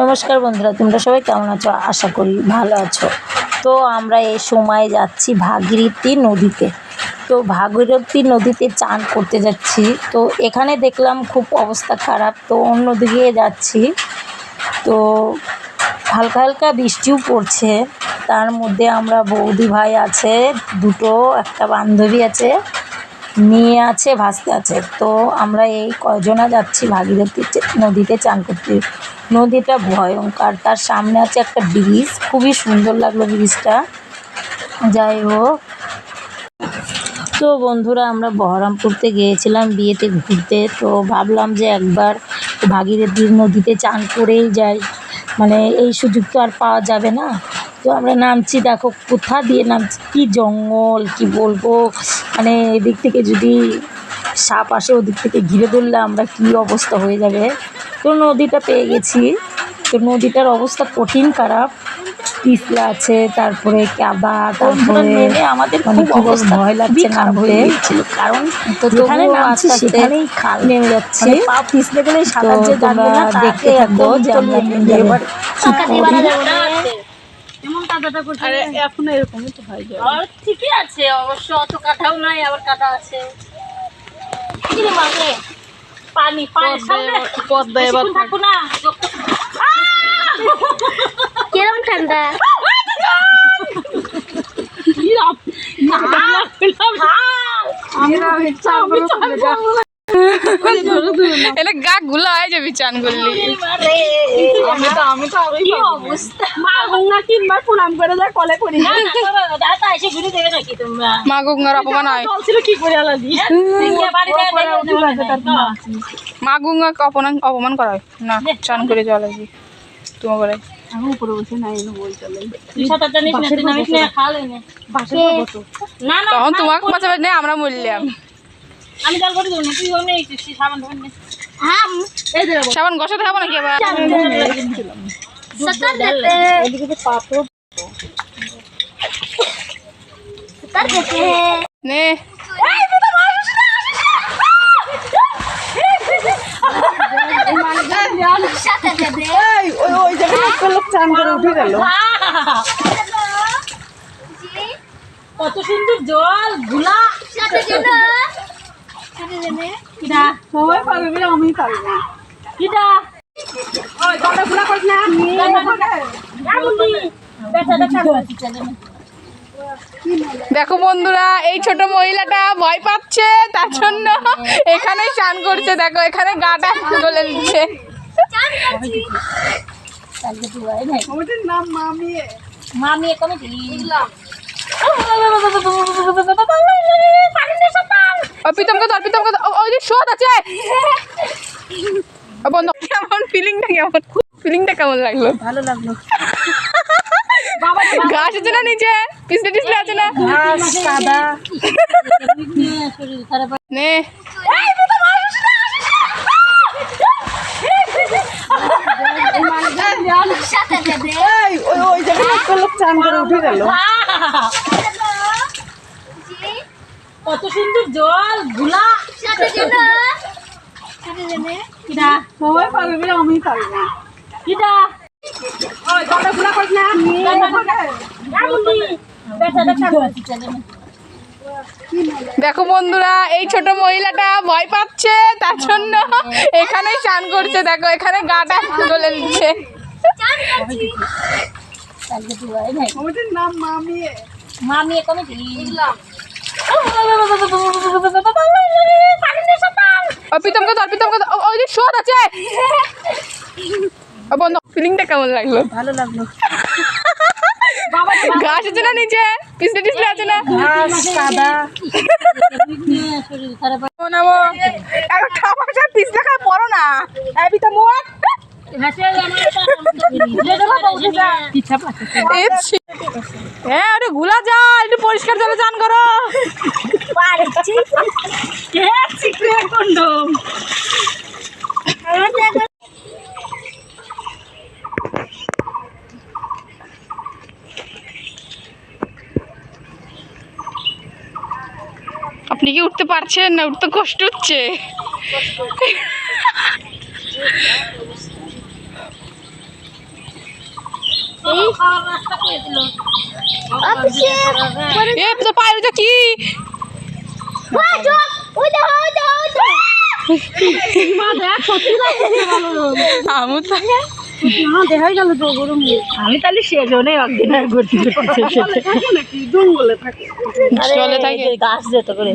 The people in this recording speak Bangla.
নমস্কার বন্ধুরা, তোমরা সবাই কেমন আছো? আশা করি ভালো আছো। তো আমরা এই সময় যাচ্ছি ভাগীরথী নদীতে। তো ভাগীরথী নদীতে চান করতে যাচ্ছি। তো এখানে দেখলাম খুব অবস্থা খারাপ। তো অন্যদিকে যাচ্ছি। তো হালকা হালকা বৃষ্টিও পড়ছে। তার মধ্যে আমরা বৌদি ভাই আছে, দুটো, একটা বান্ধবী আছে। মেয়ে আছে, ভাসতে আছে। তো আমরা এই কজনা যাচ্ছি ভাগীরথী নদীতে চান করতে। নদীটা ভয়ঙ্কর। তার সামনে আছে একটা ব্রিজ। খুবই সুন্দর লাগল ব্রিজটা। যাই হোক। তো বন্ধুরা, আমরা বহরমপুরতে গিয়েছিলাম বিয়েতে ঘুরতে। তো ভাবলাম যে একবার ভাগীরথী নদীতে চান করেই যাই। মানে এই সুযোগ তো আর পাওয়া যাবে না। তো আমরা নামছি, দেখো কোথা দিয়ে নামছি? কি জঙ্গল, কি বলব? মানে এদিক থেকে যদি সাপ আসে ওদিক থেকে ঘিরে ধরলে আমরা কি অবস্থা হয়ে যাবে? তো নদীটা পেয়ে গেছি। তো নদীটার অবস্থা কঠিন খারাপ। পিছলা আছে তারপরে কাদা তারপরে নেমে আমাদের মানে কি বলব ভয় লাগছে নামতে। কারণ তো যেখানে নামছি সেখানেই খাল। নেমে যাচ্ছে। পা পিছলে গেলে সাঁতার যে জানবে না দেখতে থাকব যে আমরা এবার এমন কাদাটা করছে আরে এখন এরকমই তো হয় যায় আর ঠিকই আছে অবশ্য অত কাটাও নাই আবার কাটা আছে কি রে মাঝে পানি পানি সামনে পদ্মা এবার থাকব না কিরম ঠান্ডা এটা গা গুলা হয়ে যাবি চান করলি। আমি তো আমি তো আরোই কি অবস্থা? মা গঙ্গা তিনবার প্রণাম করে যায় কলে করি না। না দাদা এসে ঘুরে দেবে নাকি তোমরা। মা গঙ্গার অপমান হয়। চলছিল কি করে আলাদি। মা। গঙ্গাকে অপমান অপমান করা হয়। না চান করে জল আসবি তোমার করে আমি উপরে বসে নাই বই চলে। তখন তোমাকে আমরা মরলাম। আমি জল করে দেবো তুই ওখানে সাবান ধরে নে। হ্যাঁ এই ধরে সাবান গসাতে হবে নাকি আবার? সত্তর দেতে এদিকে তো পাপড়। সত্তর দেতে নে। ওই ওই লোক চান করে উঠে গেল। কত সুন্দর জলগুলা সাথে সবাই পারবে আমি পারব না কিডা ওই কটা গুলা করিস না বেটা দেখা চলে দেখো বন্ধুরা এই ছোট মহিলাটা ভয় পাচ্ছে তার জন্য এখানে স্নান করছে দেখো এখানে গাটা গলে নিচ্ছে মামি মামি প্রীতমকে ধর প্রীতমকে। ওই যে শোধ আছে। বন্ধ। কেমন ফিলিংটা কেমন? ফিলিংটা কেমন লাগল? ভালো লাগল। ঘাস আছে না নিচে? পিছলে টিসলে আছে না? নে। ওই ওই জায়গায় একটা লোক চান করে উঠে গেল। কত সুন্দর জলগুলা কিডা? সবাই পারবে আমি পারব না। ওই কটা গুলা করিস না? বেটা দেখা বন্ধুরা এই ছোট মহিলাটা ভয় পাচ্ছে তার জন্য এখানে স্নান করছে। দেখো এখানে গাটা গলে নিচ্ছে। কালকে তুই আয় নাম মামি মামি এখানে দিলাম ও প্রীতমকে ধর প্রীতমকে। ওই যে শোধ আছে বন্ধ ফিলিংটা কেমন লাগল ভালো লাগল ঘাস আছে না নিচে পিছলে টিসলে আছে না পিছলে খায় পড়ো না হ্যাঁ ওটা গুলা যা একটু পরিষ্কার জলে চান করো আপনি কি উঠতে পারছেন না? উঠতে কষ্ট হচ্ছে এই খাওয়ার রাস্তা করে দিল এ তো ওটা কি? আমু তাহলে সেজনে একদিন আর ঘুরতে ঘুরতে চলে থাকে। গাছ যেত করে